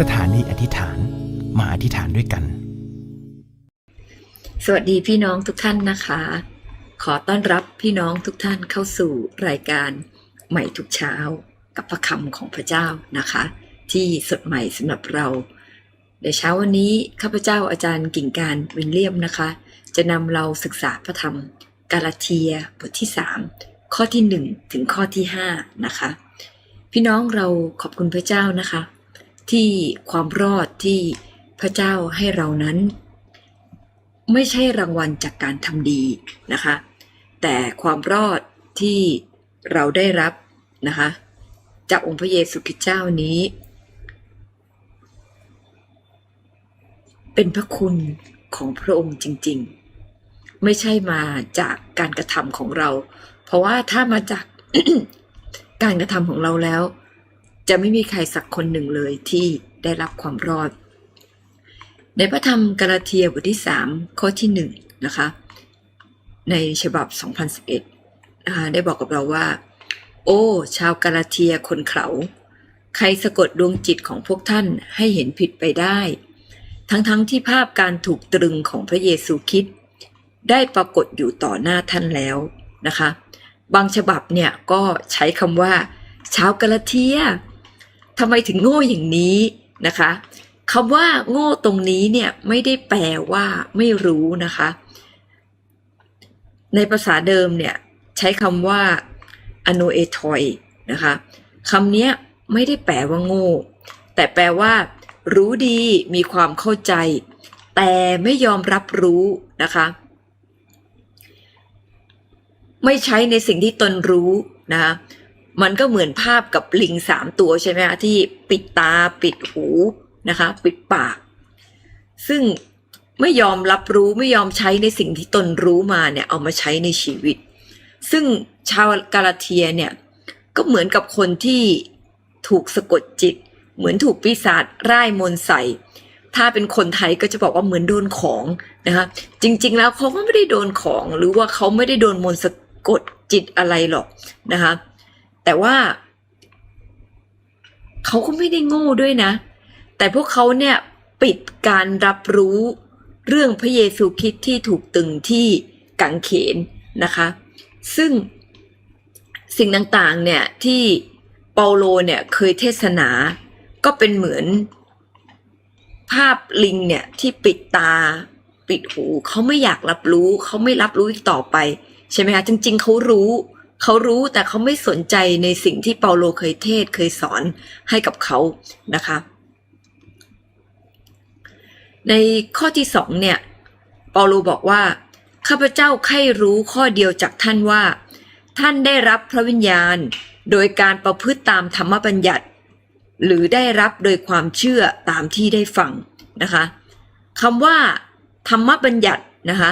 สถานีอธิษฐานมาอธิษฐานด้วยกัน สวัสดีพี่น้องทุกท่านนะคะ ขอต้อนรับพี่น้องทุกท่านเข้าสู่รายการใหม่ทุกเช้ากับพระคำของพระเจ้านะคะ ที่สดใหม่สำหรับเราในเช้าวันนี้ข้าพเจ้าอาจารย์กิ่งการวินเลียมนะคะ จะนำเราศึกษาพระธรรมกาลาเทียบทที่ 3 ข้อที่ 1 ถึงข้อที่5นะคะ พี่น้องเราขอบคุณพระเจ้านะคะ ที่ความรอดที่พระเจ้าให้เรานั้น ไม่ใช่รางวัลจากการทำดีนะคะ แต่ความรอดที่เราได้รับนะคะ จากองค์พระเยซูคริสต์เจ้านี้ เป็นพระคุณของพระองค์จริง ๆ ไม่ใช่มาจากการกระทำของเรา เพราะว่าถ้ามาจากการกระทำของเราแล้ว จะไม่มีใครสักคนหนึ่งเลยที่ได้รับความรอด ในพระธรรมกาลาเทียบทที่ 3 ข้อที่1นะคะในฉบับ 2011นะคะได้บอกกับเราว่า โอ้ ชาวกาลาเทียคนเขาใครสะกดดวงจิตของพวกท่านให้เห็นผิดไปได้ ทั้งๆทที่ภาพการถูกตรึงของพระเยซูคริดได้ปรากฏอยู่ต่อหน้าท่านแล้วนะคะ บางฉบับเนี่ยก็ใช้คำว่า ชาวกาลาเทีย ทำไมถึงโง่อย่างนี้นะคะคำว่าโง่ตรงนี้เนี่ยไม่ได้แปลว่าไม่รู้นะคะ ในภาษาเดิมเนี่ยใช้คำว่าอโนเอทอยนะคะคำนี้ไม่ได้แปลว่าโง่ แต่แปลว่า รู้ดีมีความเข้าใจ แต่ไม่ยอมรับรู้นะคะ ไม่ใช้ในสิ่งที่ตนรู้นะคะ มันก็เหมือนภาพกับลิงสามตัวใช่ไหมคะที่ปิดตาปิดหูนะคะ ปิดปาก ซึ่งไม่ยอมรับรู้ไม่ยอมใช้ในสิ่งที่ตนรู้มาเนี่ยเอามาใช้ในชีวิต ซึ่งชาวกาลาเทียเนี่ยก็เหมือนกับคนที่ถูกสะกดจิต เหมือนถูกปีศาจร่ายมนใส่ ถ้าเป็นคนไทยก็จะบอกว่าเหมือนโดนของนะคะจริง ๆ แล้วเขาก็ไม่ได้โดนของหรือว่าเขาไม่ได้โดนมนสะกดจิตอะไรหรอกนะคะ แต่ว่า เขาก็ไม่ได้โง่ด้วยนะ แต่พวกเขาเนี่ยปิดการรับรู้เรื่องพระเยซูคริสต์ที่ถูกตึงที่กังเขนนะคะ ซึ่งสิ่งต่างๆเนี่ยที่เปาโลเนี่ยเคยเทศนาก็เป็นเหมือนภาพลิงเนี่ยที่ปิดตาปิดหูเขาไม่อยากรับรู้เขาไม่รับรู้อีกต่อไป ใช่ไหมคะจริง ๆเขารู้ เขารู้แต่เขาไม่สนใจในสิ่งที่เปาโลเคยเทศเคยสอนให้กับเขานะคะ ในข้อที่สองเนี่ยเปาโลบอกว่าข้าพเจ้าใคร่รู้ข้อเดียวจากท่านว่า ท่านได้รับพระวิญญาณ โดยการประพฤติตามธรรมบัญญัติ หรือได้รับโดยความเชื่อตามที่ได้ฟังนะคะคำว่า ธรรมบัญญัตินะคะ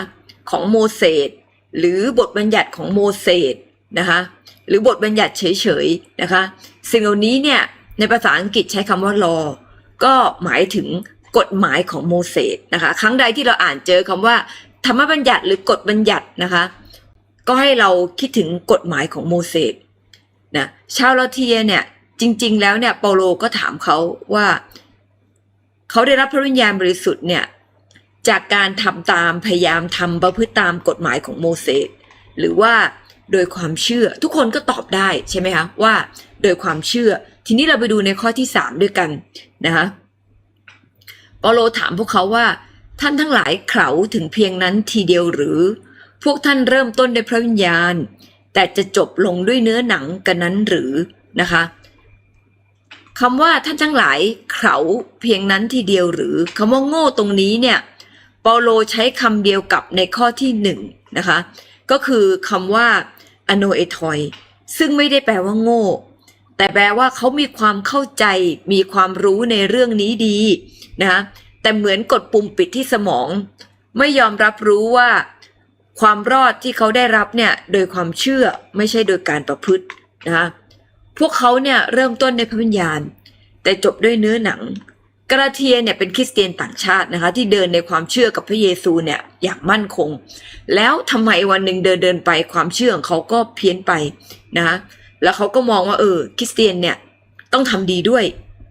ของโมเสสหรือบทบัญญัติของโมเสส นะคะหรือบทบัญญัติเฉยๆนะคะสิ่งเหล่านี้เนี่ยในภาษาอังกฤษใช้คำว่า law ก็หมายถึงกฎหมายของโมเสสนะคะครั้งใดที่เราอ่านเจอคำว่า ธรรมบัญญัติหรือกฎบัญญัตินะคะก็ให้เราคิดถึงกฎหมายของโมเสสนะชาวลาเทียเนี่ยจริง ๆ แล้วเนี่ยเปาโลก็ถามเขาว่าเขาได้รับพระวิญญาณบริสุทธิ์เนี่ยจากการทำตามพยายามทำประพฤติตามกฎหมายของโมเสสหรือว่า โดยความเชื่อ ทุกคนก็ตอบได้ใช่ไหมคะว่า โดยความเชื่อ ทีนี้เราไปดูในข้อที่ 3 ด้วยกันนะคะเปาโลถามพวกเขาว่า ท่านทั้งหลายเขาถึงเพียงนั้นทีเดียวหรือ พวกท่านเริ่มต้นด้วยพระวิญญาณ แต่จะจบลงด้วยเนื้อหนังกันนั้นหรือนะคะคำว่าท่านทั้งหลายเขาเพียงนั้นทีเดียวหรือคำว่าโง่ตรงนี้เนี่ยเปาโลใช้คำเดียวกับในข้อที่หนึ่งนะคะ ก็คือคำว่า อโนเอทอยซึ่งไม่ได้แปลว่าโง่ แต่แปลว่าเขามีความเข้าใจมีความรู้ในเรื่องนี้ดีนะแต่เหมือนกดปุ่มปิดที่สมอง ไม่ยอมรับรู้ว่า ความรอดที่เขาได้รับเนี่ยโดยความเชื่อไม่ใช่โดยการประพฤตินะคะพวกเขาเนี่ยเริ่มต้นในพระวิญญาณ แต่จบด้วยเนื้อหนัง กาลาเทียเนี่ยเป็นคริสเตียนต่างชาตินะคะ ที่เดินในความเชื่อกับพระเยซูเนี่ยอย่างมั่นคง แล้วทำไมวันหนึ่งเดินเดินไปความเชื่อของเขาก็เพี้ยนไปนะคะแล้วเขาก็มองว่าเออคริสเตียนเนี่ยต้องทำดีด้วย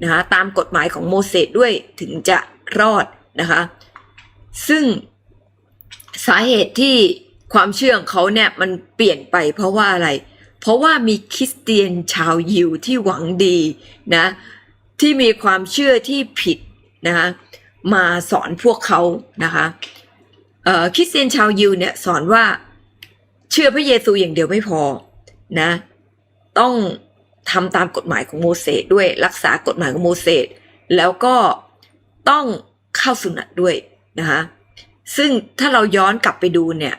นะคะตามกฎหมายของโมเสสด้วยถึงจะรอดนะคะซึ่งสาเหตุที่ความเชื่อของเขาเนี่ยมันเปลี่ยนไปเพราะว่าอะไร เพราะว่ามีคริสเตียนชาวยิวที่หวังดีนะ ที่มีความเชื่อที่ผิดนะคะมาสอนพวกเขานะคะคริสเตียนชาวยิวเนี่ยสอนว่าเชื่อพระเยซูอย่างเดียวไม่พอนะต้องทำตามกฎหมายของโมเสสด้วยรักษากฎหมายของโมเสสแล้วก็ต้องเข้าสุนัตด้วยนะคะซึ่งถ้าเราย้อนกลับไปดูเนี่ย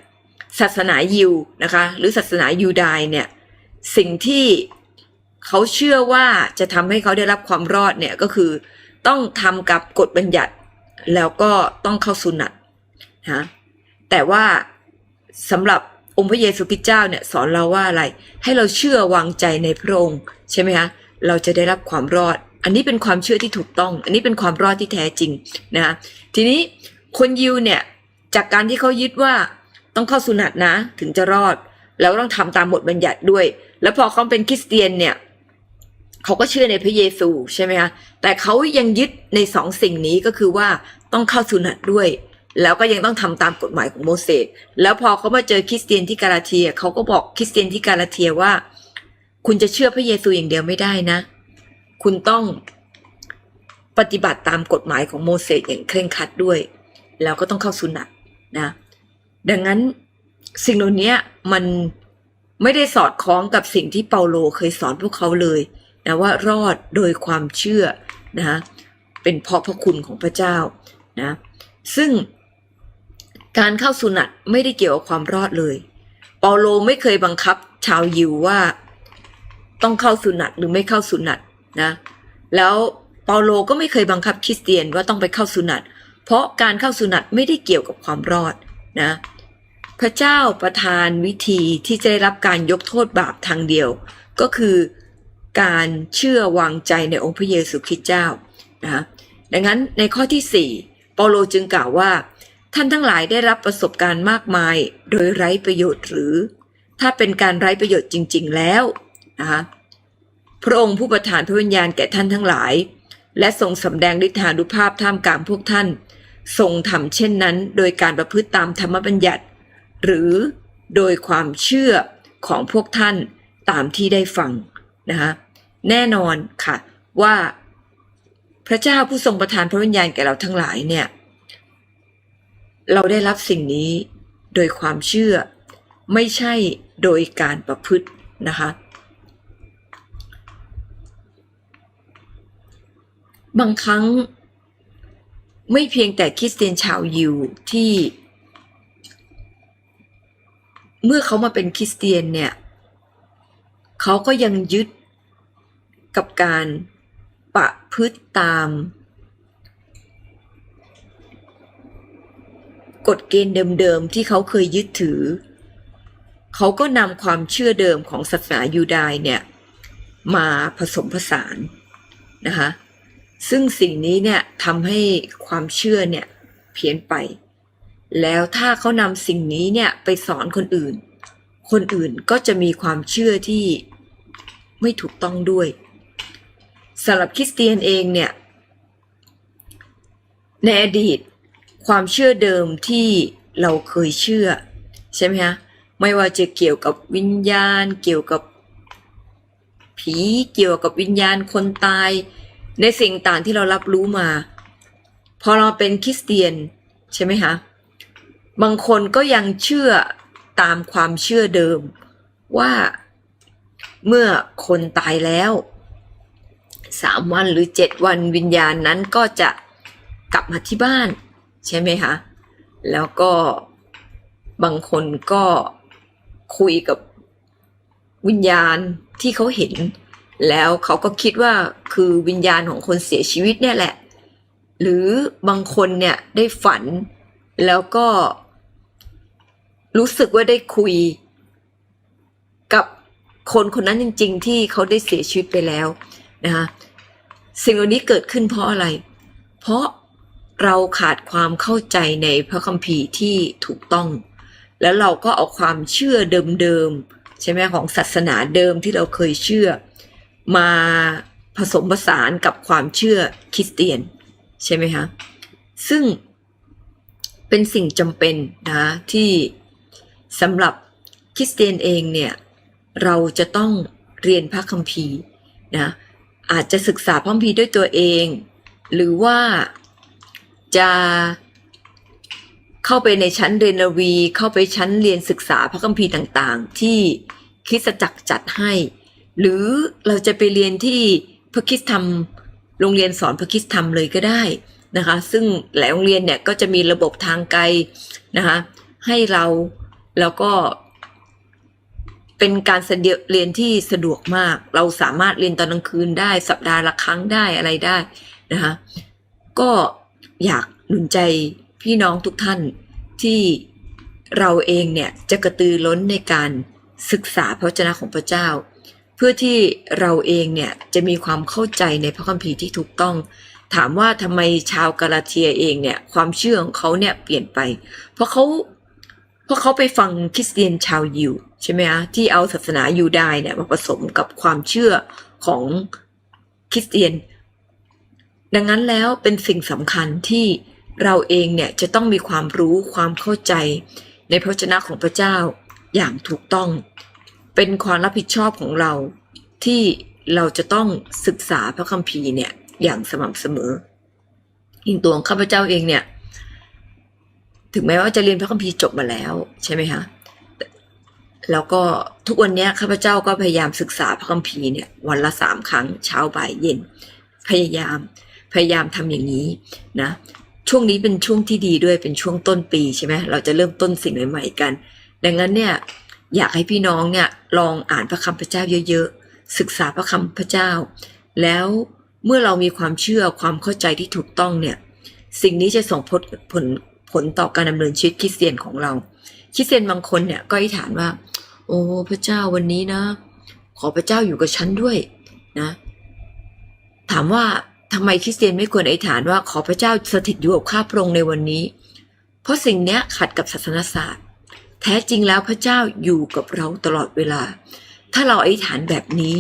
ศาสนายิวนะคะหรือศาสนายูดายเนี่ยสิ่งที่ เขาเชื่อว่าจะทำให้เขาได้รับความรอดเนี่ยก็คือต้องทำกับกฎบัญญัติ แล้วก็ต้องเข้าสุนัตนะแต่ว่าสำหรับองค์พระเยซูคริสต์เจ้าเนี่ยสอนเราว่าอะไร ให้เราเชื่อวางใจในพระองค์ใช่ไหมคะเราจะได้รับความรอด อันนี้เป็นความเชื่อที่ถูกต้อง อันนี้เป็นความรอดที่แท้จริงนะคะทีนี้คนยิวเนี่ยจากการที่เขายึดว่าต้องเข้าสุนัตนะถึงจะรอด แล้วต้องทำตามบทบัญญัติด้วย แล้วพอเขาเป็นคริสเตียนเนี่ย เขาก็เชื่อในพระเยซูใช่ไหมคะแต่เขายังยึดในสองสิ่งนี้ก็คือว่าต้องเข้าสุนัตด้วย แล้วก็ยังต้องทำตามกฎหมายของโมเสสแล้วพอเขามาเจอคริสเตียนที่กาลาเทียเขาก็บอกคริสเตียนที่กาลาเทียว่า คุณจะเชื่อพระเยซูอย่างเดียวไม่ได้นะ คุณต้องปฏิบัติตามกฎหมายของโมเสสอย่างเคร่งครัดด้วย แล้วก็ต้องเข้าสุนัตนะ ดังนั้นสิ่งเหล่านี้มันไม่ได้สอดคล้องกับสิ่งที่เปาโลเคยสอนพวกเขาเลย นะว่ารอดโดยความเชื่อนะเป็นเพราะพระคุณของพระเจ้านะซึ่งการเข้าสุนัตไม่ได้เกี่ยวกับความรอดเลย เปาโลไม่เคยบังคับชาวยิวว่าต้องเข้าสุนัตหรือไม่เข้าสุนัตนะแล้วเปาโลก็ไม่เคยบังคับคริสเตียนว่าต้องไปเข้าสุนัตเพราะการเข้าสุนัตไม่ได้เกี่ยวกับความรอดนะพระเจ้าประทานวิธีที่จะได้รับการยกโทษบาปทางเดียว ก็คือ การเชื่อวางใจในองค์พระเยซูคริสต์เจ้านะดังนั้นในข้อที่ 4 เปาโลจึงกล่าวว่า ท่านทั้งหลายได้รับประสบการณ์มากมายโดยไร้ประโยชน์หรือ ถ้าเป็นการไร้ประโยชน์จริง ๆ แล้วนะคะพระองค์ผู้ประทานพระวิญญาณแก่ท่านทั้งหลาย และทรงสำแดงฤทธานุภาพท่ามกลางพวกท่าน ทรงทำเช่นนั้น โดยการประพฤติตามธรรมบัญญัติ หรือโดยความเชื่อของพวกท่านตามที่ได้ฟังนะคะ แน่นอนค่ะ ว่าพระเจ้าผู้ทรงประทานพระวิญญาณแก่เราทั้งหลายเนี่ย เราได้รับสิ่งนี้โดยความเชื่อไม่ใช่โดยการประพฤตินะคะ บางครั้งไม่เพียงแต่คริสเตียนชาวยิวที่ เมื่อเขามาเป็นคริสเตียนเนี่ย เขาก็ยังยึด กับการประพฤติตาม กฎเกณฑ์เดิมๆที่เขาเคยยึดถือ เขาก็นำความเชื่อเดิมของศาสนายูดายเนี่ย มาผสมผสานนะคะซึ่งสิ่งนี้เนี่ยทำให้ความเชื่อเนี่ยเพี้ยนไป แล้วถ้าเขานำสิ่งนี้เนี่ยไปสอนคนอื่น คนอื่นก็จะมีความเชื่อที่ไม่ถูกต้องด้วย สำหรับคริสเตียนเองเนี่ย ในอดีตความเชื่อเดิมที่เราเคยเชื่อ ใช่ไหมคะไม่ว่าจะเกี่ยวกับวิญญาณ เกี่ยวกับผีเกี่ยวกับวิญญาณคนตาย ในสิ่งต่างที่เรารับรู้มา พอเราเป็นคริสเตียนใช่ไหมคะบางคนก็ยังเชื่อตามความเชื่อเดิมว่าเมื่อคนตายแล้ว สามวันหรือเจ็ดวันวิญญาณนั้นก็จะกลับมาที่บ้าน ใช่ไหมคะ แล้วก็บางคนก็คุยกับวิญญาณที่เขาเห็น แล้วเขาก็คิดว่าคือวิญญาณของคนเสียชีวิตเนี่ยแหละ หรือบางคนเนี่ยได้ฝันแล้วก็รู้สึกว่าได้คุยกับคนคนนั้นจริง ๆ ที่เขาได้เสียชีวิตไปแล้วนะคะ สิ่งเหล่านี้เกิดขึ้นเพราะอะไร เพราะเราขาดความเข้าใจในพระคัมภีร์ที่ถูกต้อง แล้วเราก็เอาความเชื่อเดิมๆใช่ไหมของศาสนาเดิมที่เราเคยเชื่อ มาผสมผสานกับความเชื่อคริสเตียนใช่ไหมคะซึ่งเป็นสิ่งจำเป็นนะที่สำหรับคริสเตียนเองเนี่ยเราจะต้องเรียนพระคัมภีร์นะ อาจจะศึกษาพระคัมภีร์ด้วยตัวเอง หรือว่าจะเข้าไปในชั้นเรียนวี เข้าไปชั้นเรียนศึกษาพระคัมภีร์ต่างๆ ที่คริสตจักรจัดให้ หรือเราจะไปเรียนที่พระคิสธรรมโรงเรียนสอนพระคิสธรรมเลยก็ได้นะคะ ซึ่งหลายโรงเรียนเนี่ยก็จะมีระบบทางไกลนะคะให้เราแล้วก็ เป็นการเรียนที่สะดวกมาก เราสามารถเรียนตอนกลางคืนได้สัปดาห์ละครั้งได้อะไรได้นะคะก็อยากหนุนใจพี่น้องทุกท่านที่เราเองเนี่ยจะกระตือร้นในการศึกษาพระวจนะของพระเจ้า เพื่อที่เราเองเนี่ยจะมีความเข้าใจในพระคัมภีร์ที่ถูกต้อง ถามว่าทำไมชาวกาลาเทียเองเนี่ยความเชื่อของเขาเนี่ยเปลี่ยนไป เพราะเขาเพราะเขาไปฟังคริสเตียนชาวยิว ใช่ไหมคะที่เอาศาสนายูดายเนี่ยมาผสมกับความเชื่อของคริสเตียน ดังนั้นแล้วเป็นสิ่งสำคัญที่เราเองเนี่ยจะต้องมีความรู้ความเข้าใจในพระวจนะของพระเจ้าอย่างถูกต้อง เป็นความรับผิดชอบของเราที่เราจะต้องศึกษาพระคัมภีร์เนี่ยอย่างสม่ำเสมออิงตัวของข้าพเจ้าเองเนี่ย ถึงแม้ว่าจะเรียนพระคัมภีร์จบมาแล้วใช่ไหมคะ แล้วก็ทุกวันนี้ข้าพเจ้าก็พยายามศึกษาพระคัมภีร์เนี่ยวันละสามครั้งเช้าบ่ายเย็น พยายามพยายามทำอย่างนี้นะช่วงนี้เป็นช่วงที่ดีด้วยเป็นช่วงต้นปีใช่ไหมเราจะเริ่มต้นสิ่งใหม่ๆกัน ดังนั้นเนี่ยอยากให้พี่น้องเนี่ยลองอ่านพระคำพระเจ้าเยอะๆศึกษาพระคำพระเจ้า แล้วเมื่อเรามีความเชื่อความเข้าใจที่ถูกต้องเนี่ยสิ่งนี้จะส่งผลผลผลต่อการดำเนินชีวิตคริสเตียนของเราคริสเตียนบางคนเนี่ยก็อธิษฐานว่า โอ้พระเจ้าวันนี้นะ ขอพระเจ้าอยู่กับฉันด้วยนะ ถามว่าทำไมคริสเตียนไม่ควรอธิษฐานว่าขอพระเจ้าสถิตอยู่กับข้าพระองค์ในวันนี้ เพราะสิ่งเนี้ยขัดกับศาสนศาสตร์ แท้จริงแล้วพระเจ้าอยู่กับเราตลอดเวลา ถ้าเราอธิษฐานแบบนี้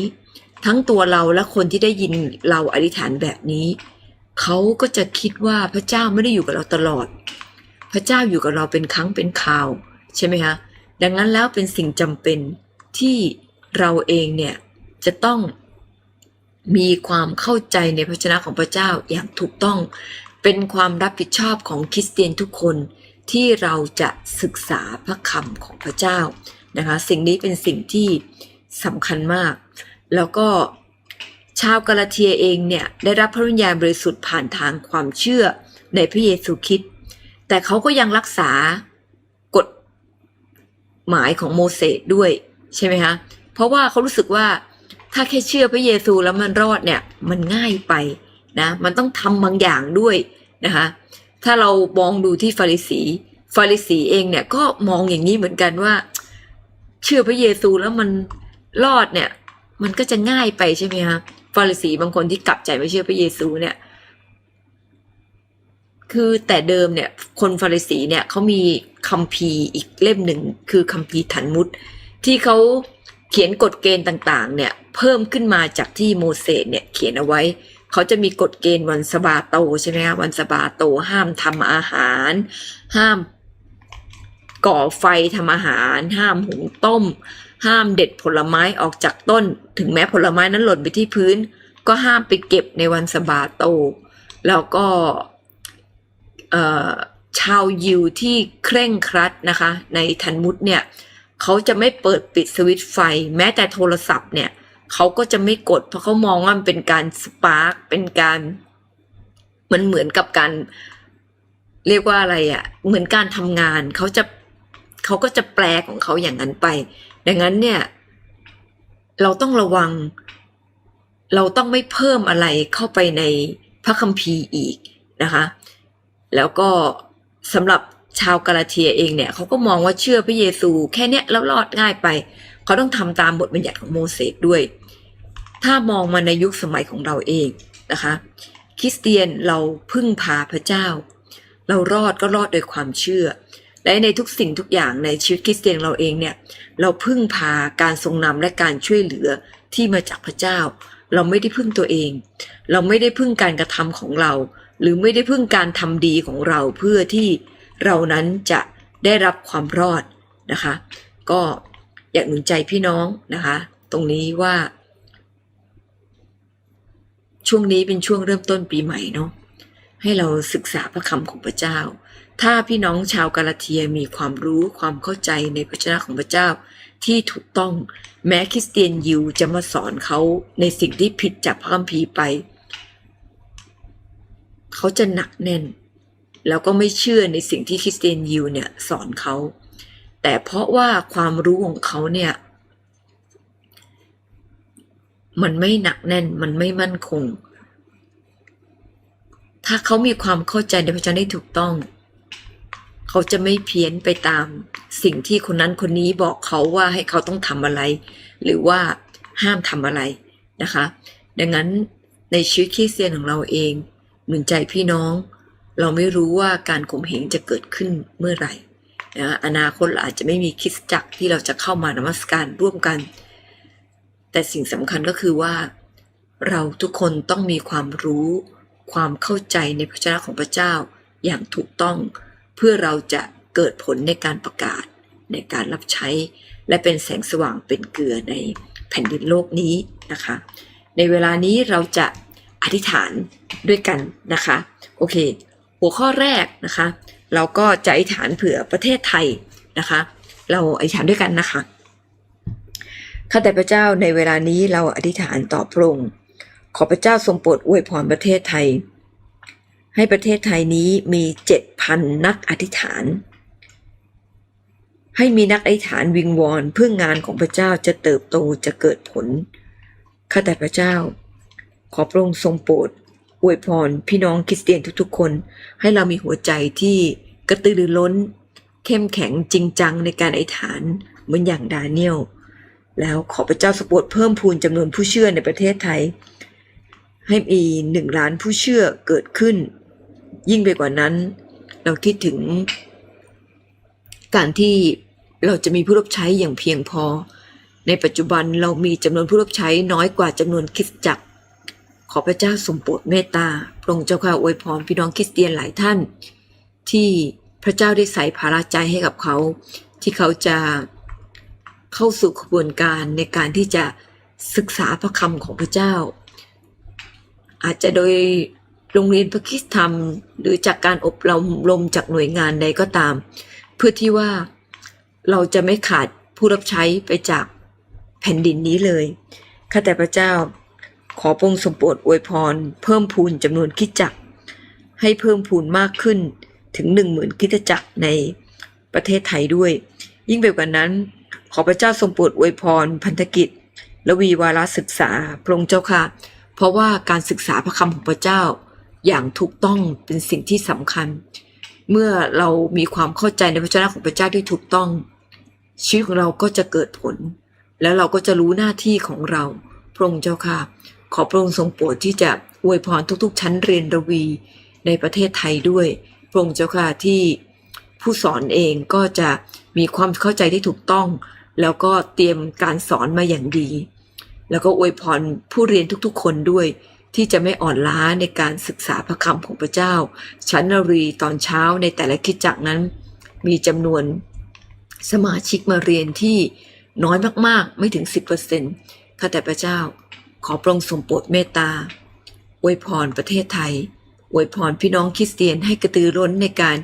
ทั้งตัวเราและคนที่ได้ยินเราอธิษฐานแบบนี้ เขาก็จะคิดว่าพระเจ้าไม่ได้อยู่กับเราตลอด พระเจ้าอยู่กับเราเป็นครั้งเป็นคราว ใช่ไหมคะ ดังนั้นแล้วเป็นสิ่งจำเป็นที่เราเองเนี่ยจะต้องมีความเข้าใจในพระชนะของพระเจ้าอย่างถูกต้อง เป็นความรับผิดชอบของคริสเตียนทุกคนที่เราจะศึกษาพระคำของพระเจ้านะคะ สิ่งนี้เป็นสิ่งที่สำคัญมาก แล้วก็ชาวกาลาเทียเองเนี่ยได้รับพระวิญญาณบริสุทธิ์ผ่านทางความเชื่อในพระเยซูคริสต์แต่เขาก็ยังรักษา หมายของโมเสสด้วยใช่ไหมคะเพราะว่าเขารู้สึกว่าถ้าแค่เชื่อพระเยซูแล้วมันรอดเนี่ยมันง่ายไปนะมันต้องทำบางอย่างด้วยนะคะถ้าเรามองดูที่ฟาริสีฟาริสีเองเนี่ยก็มองอย่างนี้เหมือนกันว่า เชื่อพระเยซูแล้วมันรอดเนี่ย มันก็จะง่ายไปใช่ไหมคะฟาริสีบางคนที่กลับใจไม่เชื่อพระเยซูเนี่ย คือแต่เดิมเนี่ยคนฟาริสีเนี่ยเขามีคัมภีร์อีกเล่มหนึ่งคือคัมภีร์ถันมุตที่เขาเขียนกฎเกณฑ์ต่างๆ เนี่ยเพิ่มขึ้นมาจากที่โมเสสเนี่ยเขียนเอาไว้ เขาจะมีกฎเกณฑ์วันสบาโตใช่ไหมคะวันสบาโตห้ามทำอาหาร ห้ามก่อไฟทำอาหาร ห้ามหุงต้ม ห้ามเด็ดผลไม้ออกจากต้น ถึงแม้ผลไม้นั้นหล่นไปที่พื้น ก็ห้ามไปเก็บในวันสบาโต แล้วก็ ชาวยิวที่เคร่งครัดนะคะ ในทันมุตเนี่ยเขาจะไม่เปิดปิดสวิตช์ไฟ แม้แต่โทรศัพท์เนี่ยเขาก็จะไม่กด เพราะเขามองว่ามันเป็นการสปาร์กเป็นการมันเหมือนกับการเรียกว่าอะไรอะ่ะเหมือนการทำงานเขาจะเขาก็จะแปลของเขาอย่างนั้นไป ดังนั้นเนี่ย เราต้องระวัง เราต้องไม่เพิ่มอะไรเข้าไปในพระคัมภีร์อีกนะคะ แล้วก็สำหรับชาวกาลาเทียเองเนี่ยเขาก็มองว่าเชื่อพระเยซูแค่เนี้ยแล้วรอดง่ายไป เขาต้องทำตามบทบัญญัติของโมเสสด้วย ถ้ามองมาในยุคสมัยของเราเองนะคะ คริสเตียนเราพึ่งพาพระเจ้า เรารอดก็รอดโดยความเชื่อ และในทุกสิ่งทุกอย่างในชีวิตคริสเตียนเราเองเนี่ยเราพึ่งพาการทรงนำและการช่วยเหลือที่มาจากพระเจ้า เราไม่ได้พึ่งตัวเอง เราไม่ได้พึ่งการกระทำของเรา หรือไม่ได้พึ่งการทำดีของเราเพื่อที่เรานั้นจะได้รับความรอดนะคะ ก็อยากหนุนใจพี่น้องนะคะ ตรงนี้ว่า ช่วงนี้เป็นช่วงเริ่มต้นปีใหม่เนาะให้เราศึกษาพระคำของพระเจ้า ถ้าพี่น้องชาวกาลาเทียมีความรู้ความเข้าใจในพระชนะของพระเจ้าที่ถูกต้องแม้คริสเตียนยิวจะมาสอนเขาในสิ่งที่ผิดจากพระคัมภีร์ไป เขาจะหนักแน่น แล้วก็ไม่เชื่อในสิ่งที่คริสเตียนยิวเนี่ยสอนเขา แต่เพราะว่าความรู้ของเขาเนี่ยมันไม่หนักแน่นมันไม่มั่นคง ถ้าเขามีความเข้าใจในพระเจ้าได้ถูกต้อง เขาจะไม่เพี้ยนไปตามสิ่งที่คนนั้นคนนี้บอกเขาว่าให้เขาต้องทำอะไร หรือว่าห้ามทำอะไรนะคะ ดังนั้นในชีวิตคริสเตียนของเราเอง หนุนใจพี่น้อง เราไม่รู้ว่าการข่มเหงจะเกิดขึ้นเมื่อไหร่นะอนาคตเราอาจจะไม่มีคริสตจักรที่เราจะเข้ามานมัสการร่วมกัน แต่สิ่งสำคัญก็คือว่า เราทุกคนต้องมีความรู้ ความเข้าใจในพระเจ้าของพระเจ้าอย่างถูกต้อง เพื่อเราจะเกิดผลในการประกาศในการรับใช้ และเป็นแสงสว่างเป็นเกลือในแผ่นดินโลกนี้นะคะ ในเวลานี้เราจะ อธิษฐานด้วยกันนะคะ โอเค หัวข้อแรกนะคะ เราก็จะอธิษฐานเผื่อประเทศไทยนะคะ เราอธิษฐานด้วยกันนะคะข้าแต่พระเจ้าในเวลานี้เราอธิษฐานต่อพระองค์ขอพระเจ้าทรงโปรดอวยพรประเทศไทย ให้ประเทศไทยนี้มีเจ็ดพันนักอธิษฐาน ให้มีนักอธิษฐานวิงวอนเพื่องานของพระเจ้าจะเติบโตจะเกิดผลข้าแต่พระเจ้า ขอพระองค์ทรงโปรดอวยพรพี่น้องคริสเตียนทุกๆ คน ให้เรามีหัวใจที่กระตือรือร้น เข้มแข็งจริงจังในการอธิษฐานเหมือนอย่างดาเนียลแล้วขอพระเจ้าสงโปรดเพิ่มพูนจำนวนผู้เชื่อในประเทศไทย ให้มีหนึ่งล้านผู้เชื่อเกิดขึ้น ยิ่งไปกว่านั้น เราคิดถึง การที่เราจะมีผู้รับใช้อย่างเพียงพอ ในปัจจุบันเรามีจำนวนผู้รับใช้น้อยกว่าจำนวนคริสตจักร ขอพระเจ้าทรงโปรดเมตตาพระองค์เจ้าข้าอวยพรพี่น้องคริสเตียนหลายท่าน ที่พระเจ้าได้ใส่ภาระใจให้กับเขา ที่เขาจะเข้าสู่ขบวนการในการที่จะศึกษาพระคำของพระเจ้า อาจจะโดยโรงเรียนพระคิสตธรรม หรือจากการอบรมลมจากหน่วยงานใดก็ตาม เพื่อที่ว่าเราจะไม่ขาดผู้รับใช้ไปจากแผ่นดินนี้เลยข้าแต่พระเจ้า ขอพระองค์ทรงโปรดอวยพร เพิ่มพูนจำนวนคิดจัก ให้เพิ่มพูนมากขึ้นถึงหนึ่งหมื่นคิดจักในประเทศไทยด้วย ยิ่งไปกว่านั้น ขอพระเจ้าทรงโปรดอวยพร พันธกิจและวีวาระศึกษาพระองค์เจ้าค่ะ เพราะว่าการศึกษาพระคำของพระเจ้า อย่างถูกต้องเป็นสิ่งที่สำคัญ เมื่อเรามีความเข้าใจในพระเจ้าของพระเจ้าที่ถูกต้อง ชีวิตของเราก็จะเกิดผล แล้วเราก็จะรู้หน้าที่ของเราพระองค์เจ้าค่ะ ขอพระองค์ทรงโปรดที่จะอวยพรทุกๆ ชั้นเรียนระวีในประเทศไทยด้วย พระองค์เจ้าค่ะที่ผู้สอนเองก็จะมีความเข้าใจที่ถูกต้อง แล้วก็เตรียมการสอนมาอย่างดี แล้วก็อวยพรผู้เรียนทุกๆ คนด้วย ที่จะไม่อ่อนล้าในการศึกษาพระคำของพระเจ้า ชั้นนรีตอนเช้าในแต่ละคิดจักนั้น มีจำนวนสมาชิกมาเรียนที่น้อยมากๆ ไม่ถึง 10%ข้าแต่พระเจ้า ขอพระองค์ทรงโปรดเมตตา อวยพรประเทศไทย อวยพรพี่น้องคริสเตียนให้กระตือร้นในการ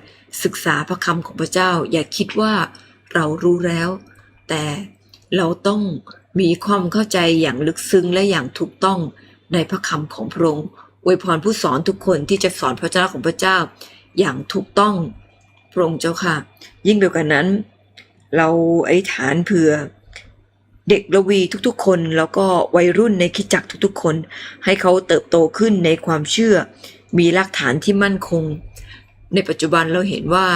ศึกษาพระคำของพระเจ้า อย่าคิดว่าเรารู้แล้ว แต่เราต้องมีความเข้าใจอย่างลึกซึ้งและอย่างถูกต้องในพระคำของพระองค์อวยพรผู้สอนทุกคนที่จะสอนพระเจ้าของพระเจ้า อย่างถูกต้องพระองค์เจ้าค่ะ ยิ่งไปกว่านั้น เราไอธิษฐานเผื่อ เด็กระวีทุกๆ คนแล้วก็วัยรุ่นในคิดจักทุกๆ คน ให้เขาเติบโตขึ้นในความเชื่อ มีรากฐานที่มั่นคง ในปัจจุบันเราเห็นว่า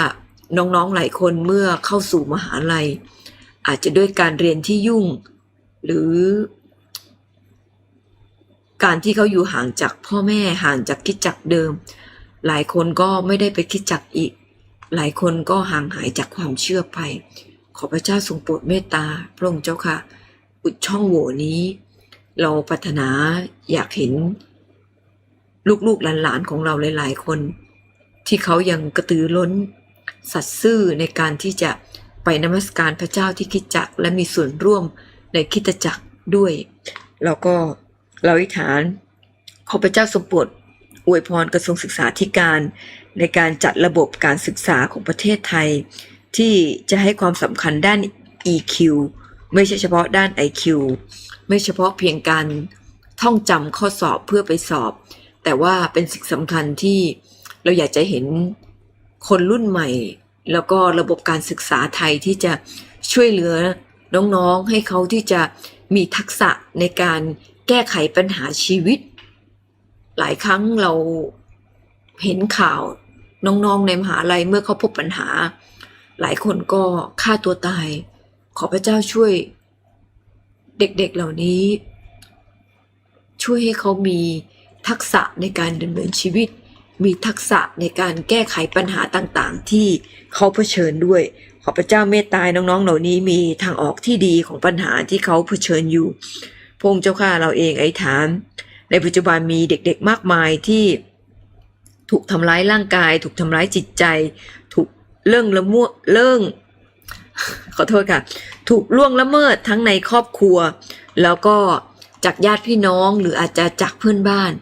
น้องๆหลายคนเมื่อเข้าสู่มหาลัย อาจจะด้วยการเรียนที่ยุ่ง หรือ การที่เขาอยู่ห่างจากพ่อแม่ห่างจากคิดจักเดิม หลายคนก็ไม่ได้ไปคิดจักอีก หลายคนก็ห่างหายจากความเชื่อไป ขอพระเจ้าทรงโปรดเมตตาพระองค์เจ้าค่ะ อุดช่องโหว่นี้ เราปรารถนาอยากเห็น ลูกๆหลานๆของเราหลาย ๆ คน ที่เขายังกระตือร้น สัตย์ซื่อในการที่จะไปนมัสการพระเจ้าที่คิดจักและมีส่วนร่วมในคิดจักด้วย แล้วก็เราอธิษฐานขอพระเจ้าทรงโปรดอวยพรกระทรวงศึกษาธิการ ในการจัดระบบการศึกษาของประเทศไทย ที่จะให้ความสำคัญด้าน EQ ไม่ใช่เฉพาะด้าน IQ ไม่เฉพาะเพียงการท่องจำข้อสอบเพื่อไปสอบ แต่ว่าเป็นสิ่งสำคัญที่เราอยากจะเห็นคนรุ่นใหม่ แล้วก็ระบบการศึกษาไทยที่จะช่วยเหลือน้องๆให้เขาที่จะมีทักษะในการแก้ไขปัญหาชีวิต หลายครั้งเราเห็นข่าวน้องๆในมหาลัยเมื่อเขาพบปัญหา หลายคนก็ฆ่าตัวตาย ขอพระเจ้าช่วยเด็กๆเหล่านี้ ช่วยให้เขามีทักษะในการดำเนินชีวิต มีทักษะในการแก้ไขปัญหาต่างๆ ที่เขาเผชิญด้วย ขอพระเจ้าเมตตาน้องๆ เหล่านี้มีทางออกที่ดีของปัญหาที่เขาเผชิญอยู่พงเจ้าข้าเราเองไอ้ฐาน ในปัจจุบันมีเด็กๆมากมายที่ถูกทำร้ายร่างกาย ถูกทำร้ายจิตใจ ถูกเรื่องละมั่วเรื่อง ขอโทษค่ะ ถูกล่วงละเมิดทั้งในครอบครัว แล้วก็จากญาติพี่น้องหรืออาจจะจากเพื่อนบ้าน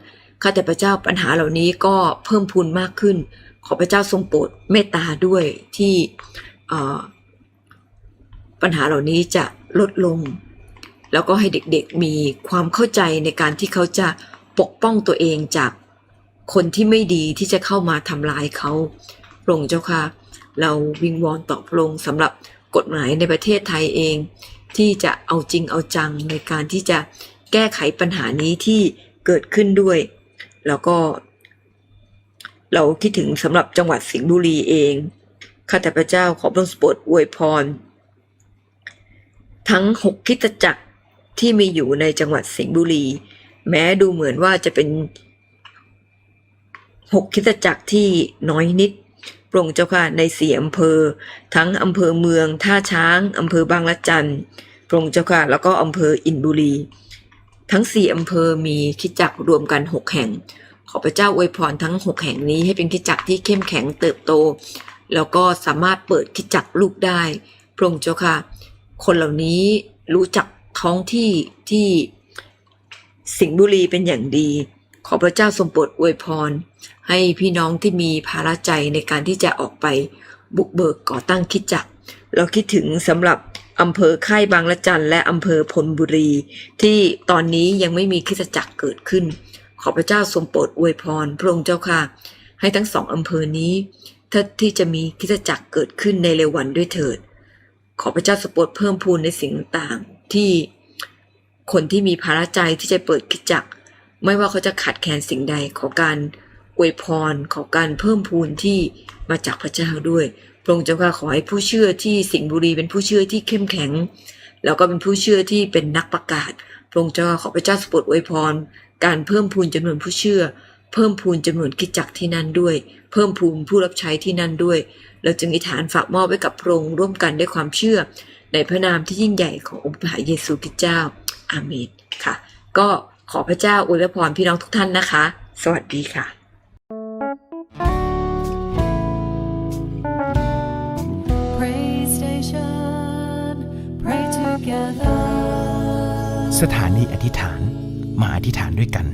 ข้าแต่พระเจ้าปัญหาเหล่านี้ก็เพิ่มพูนมากขึ้น ขอพระเจ้าทรงโปรดเมตตาด้วยที่ปัญหาเหล่านี้จะลดลง แล้วก็ให้เด็กๆมีความเข้าใจในการที่เขาจะปกป้องตัวเองจากคนที่ไม่ดีที่จะเข้ามาทำร้ายเขาพระองค์เจ้าค่ะ เราวิงวอนต่อพระองค์สำหรับ กฎหมายในประเทศไทยเอง ที่จะเอาจริงเอาจังในการที่จะแก้ไขปัญหานี้ที่เกิดขึ้นด้วย แล้วก็ เราคิดถึงสำหรับจังหวัดสิงห์บุรีเองข้าแต่พระเจ้าขอพระองค์โปดอวยพร ทั้งหกคริดจักรที่มีอยู่ในจังหวัดสิงห์บุรี แม้ดูเหมือนว่าจะเป็นหกคริดจักรที่น้อยนิด พระองค์เจ้าค่ะในสี่อำเภอ ทั้งอำเภอเมือง ท่าช้างอำเภอบางละจันพระองค์เจ้าค่ะแล้วก็อำเภออินบุรี ทั้งสี่อำเภอมีคิดจักรรวมกันหกแห่ง ขอพระเจ้าอวยพรทั้งหกแห่งนี้ให้เป็นคิดจักรที่เข้มแข็งเติบโต แล้วก็สามารถเปิดคิดจักรลูกได้พระองค์เจ้าค่ะ คนเหล่านี้รู้จักท้องที่ที่สิงห์บุรีเป็นอย่างดี ขอพระเจ้าทรงโปรดอวยพร ให้พี่น้องที่มีภาระใจในการที่จะออกไปบุกเบิกก่อตั้งคิดจักร เราคิดถึงสำหรับอำเภอค่ายบางละจันและอำเภอพลบุรี ที่ตอนนี้ยังไม่มีคริสตจักรเกิดขึ้น ขอพระเจ้าทรงโปรดอวยพรพระองค์เจ้าค่ะ ให้ทั้งสองอำเภอนี้ถ้าที่จะมีคริสตจักรเกิดขึ้นในเร็ววันด้วยเถิด ขอพระเจ้าสงโปดเพิ่มพูนในสิ่งต่างๆที่คนที่มีภาระใจที่จะเปิดคริสตจักร ไม่ว่าเขาจะขาดแคลนสิ่งใดขอการอวยพรขอการเพิ่มพูนที่มาจากพระเจ้าด้วยพระองค์เจ้าค่ะขอให้ผู้เชื่อที่สิงห์บุรีเป็นผู้เชื่อที่เข้มแข็ง แล้วก็เป็นผู้เชื่อที่เป็นนักประกาศพระองค์เจ้าขอพระเจ้าสปดอวยพร การเพิ่มพูนจำนวนผู้เชื่อ เพิ่มพูนจำนวนคริสตจักที่นั่นด้วย เพิ่มพูนผู้รับใช้ที่นั่นด้วย เราจึงอิฐานฝากมอบไว้กับพระองค์ร่วมกันด้วยความเชื่อ ในพระนามที่ยิ่งใหญ่ขององค์พระเยซูคริสต์เจ้าอาเมนค่ะ ก็ ขอพระเจ้าอวยพรพี่น้องทุกท่านนะคะ สวัสดีค่ะ Pray station, pray together. สถานีอธิษฐาน มาอธิษฐานด้วยกัน